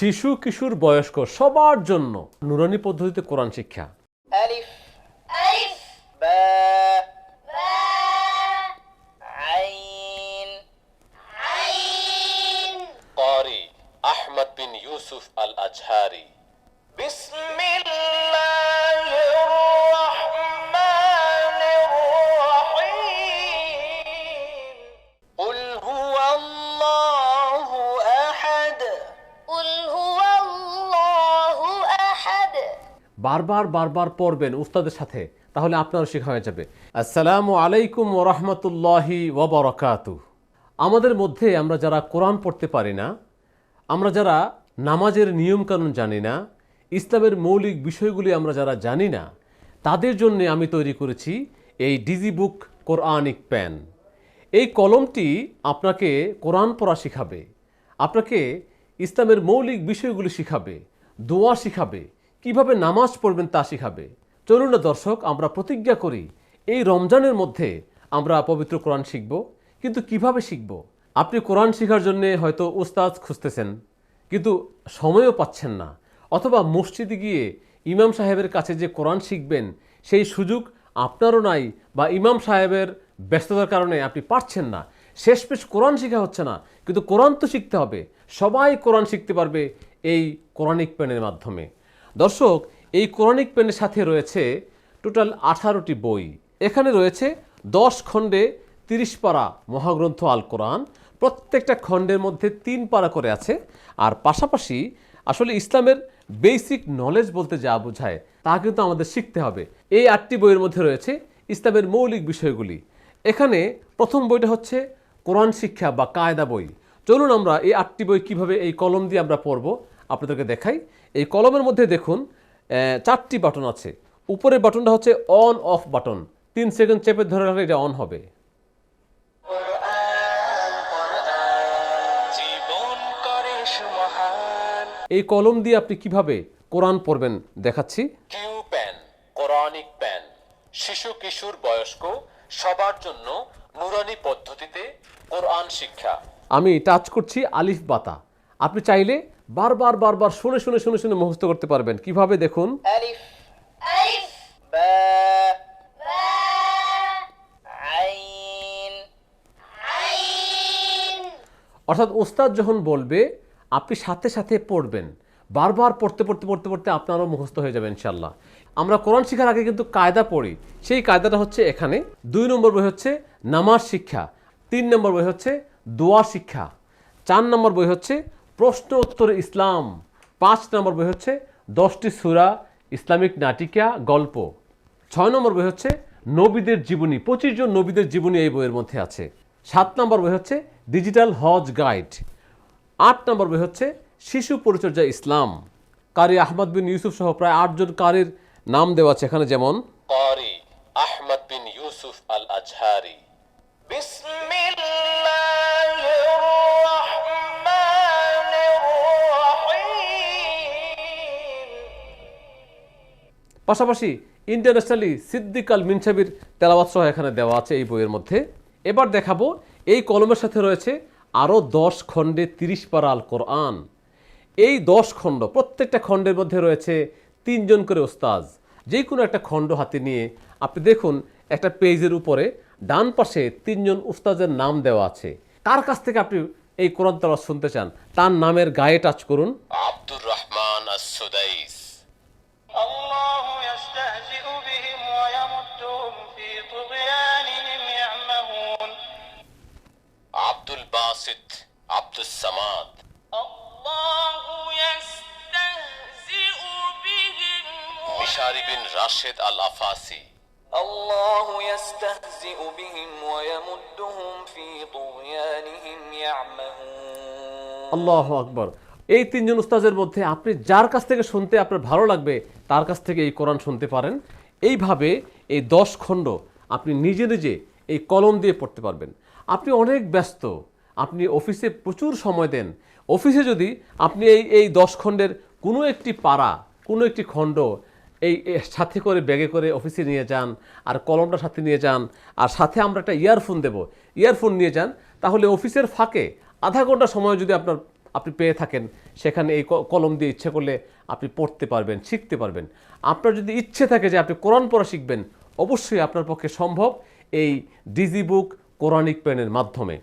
শিশু কিশোর বয়স্ক সবার জন্য নুরানি পদ্ধতিতে কোরআন শিক্ষা। আহমদ বিন ইউসুফ আল আজহারি বিসমিল্লাহ। বারবার বারবার পড়বেন উস্তাদের সাথে, তাহলে আপনারও শেখা হয়ে যাবে। আসসালামু আলাইকুম ওরহমতুল্লাহি ওবরকাতু আমাদের মধ্যে আমরা যারা কোরআন পড়তে পারি না, আমরা যারা নামাজের নিয়মকানুন জানি না, ইসলামের মৌলিক বিষয়গুলি আমরা যারা জানি না, তাদের জন্য আমি তৈরি করেছি এই ডিজি বুক কোরআনিক প্যান এই কলমটি আপনাকে কোরআন পড়া শিখাবে, আপনাকে ইসলামের মৌলিক বিষয়গুলি শিখাবে, দোয়া শিখাবে কীভাবে নামাজ পড়বেন তা শিখাবে? চলুন না দর্শক, আমরা প্রতিজ্ঞা করি, এই রমজানের মধ্যে আমরা পবিত্র কোরআন শিখব। কিন্তু কীভাবে শিখব? আপনি কোরআন শেখার জন্য হয়তো উস্তাদ খুঁজতেছেন, কিন্তু সময়ও পাচ্ছেন না। অথবা মসজিদে গিয়ে ইমাম সাহেবের কাছে যে কোরআন শিখবেন, সেই সুযোগ আপনারও নাই বা ইমাম সাহেবের ব্যস্ততার কারণে আপনি পারছেন না। শেষ পেশ কোরআন শেখা হচ্ছে না, কিন্তু কোরআন তো শিখতে হবে। সবাই কোরআন শিখতে পারবে এই কোরআনিক পেনের মাধ্যমে। দর্শক, এই কোরআনিক পেনের সাথে রয়েছে টোটাল আঠারোটি বই। এখানে রয়েছে দশ খণ্ডে তিরিশ পারা মহাগ্রন্থ আল কোরআন, প্রত্যেকটা খণ্ডের মধ্যে তিন পারা করে আছে। আর পাশাপাশি আসলে ইসলামের বেসিক নলেজ বলতে যা বোঝায়, তা কিন্তু আমাদের শিখতে হবে। এই আটটি বইয়ের মধ্যে রয়েছে ইসলামের মৌলিক বিষয়গুলি। এখানে প্রথম বইটা হচ্ছে কোরআন শিক্ষা বা কায়দা বই। চলুন আমরা এই আটটি বই কীভাবে এই কলম দিয়ে আমরা পড়ব, আপনাদেরকে দেখাই। এই কলমের মধ্যে দেখুন চারটি বাটন আছে। উপরের বাটনটা হচ্ছে অন অফ বাটন। তিন সেকেন্ড চেপে ধরে রাখলে এটা অন হবে। এই কলম দিয়ে আপনি কীভাবে কোরআন পড়বেন দেখাচ্ছি। কিউ প্যান কোরআনিক প্যান শিশু কিশোর বয়স্ক সবার জন্য নুরানি পদ্ধতিতে কোরআন শিক্ষা। আমি টাচ করছি আলিফ বাতা। আপনি চাইলে বারবার বারবার শুনে শুনে শুনে শুনে মুখস্থ করতে পারবেন। কীভাবে দেখুন? অর্থাৎ ওস্তাদ যখন বলবে আপনি সাথে সাথে পড়বেন। বারবার পড়তে পড়তে পড়তে পড়তে আপনারও মুখস্থ হয়ে যাবে ইনশাল্লাহ আমরা কোরআন শিখার আগে কিন্তু কায়দা পড়ি। সেই কায়দাটা হচ্ছে এখানে। দুই নম্বর বই হচ্ছে নামাজ শিক্ষা। তিন নম্বর বই হচ্ছে দোয়া শিক্ষা। চার নম্বর বই হচ্ছে প্রশ্ন উত্তর ইসলাম। পাঁচ নম্বর বই হচ্ছে দশটি সুরা, ইসলামিক নাটিকা, গল্প। ছয় নম্বর বই হচ্ছে নবীদের জীবনী। পঁচিশ জন নবীদের জীবনী এই বইয়ের মধ্যে আছে। সাত নম্বর বই হচ্ছে ডিজিটাল হজ গাইড। আট নম্বর বই হচ্ছে শিশু পরিচর্যা ইসলাম। কারি আহমদ বিন ইউসুফ সহ প্রায় আটজন কারির নাম দেওয়া আছে এখানে যেমন, কারি আহমদ বিন ইউসুফ আল আজহারি পাশাপাশি ইন্টারন্যাশনালি সিদ্দিক আল মিনসাবির তেলাবাদসহ এখানে দেওয়া আছে এই বইয়ের মধ্যে। এবার দেখাবো, এই কলমের সাথে রয়েছে আরও দশ খণ্ডে তিরিশ পার আল কোরআন। এই দশ খণ্ড, প্রত্যেকটা খণ্ডের মধ্যে রয়েছে তিনজন করে ওস্তাজ। যে কোনো একটা খণ্ড হাতে নিয়ে আপনি দেখুন, একটা পেজের উপরে ডান পাশে তিনজন উস্তাজের নাম দেওয়া আছে। কার কাছ থেকে আপনি এই কোরআন তালা শুনতে চান? তার নামের গায়ে টাচ করুন। আব্দুর রহমান مشاري بن راشد الأفاسي الله يستهزئ بهم ويمدهم في طغيانهم يعمهون আল্লাহ আকবর এই তিনজন উস্তাজের মধ্যে আপনি যার কাছ থেকে শুনতে আপনার ভালো লাগবে তার কাছ থেকে এই কোরআন শুনতে পারেন এইভাবে এই দশ খণ্ড আপনি নিজে নিজে এই কলম দিয়ে পড়তে পারবেন আপনি অনেক ব্যস্ত আপনি অফিসে প্রচুর সময় দেন অফিসে যদি আপনি এই এই দশ খণ্ডের কোনো একটি পাড়া কোনো একটি খণ্ড এই সাথে করে ব্যাগে করে অফিসে নিয়ে যান, আর কলমটা সাথে নিয়ে যান, আর সাথে আমরা একটা ইয়ারফোন দেব। ইয়ারফোন নিয়ে যান, তাহলে অফিসের ফাঁকে আধা ঘণ্টা সময় যদি আপনার, আপনি পেয়ে থাকেন, সেখানে এই কলম দিয়ে ইচ্ছে করলে আপনি পড়তে পারবেন, শিখতে পারবেন। আপনার যদি ইচ্ছে থাকে যে আপনি কোরআন পড়া শিখবেন, অবশ্যই আপনার পক্ষে সম্ভব এই ডিজি বুক কোরআনিক পেনের মাধ্যমে।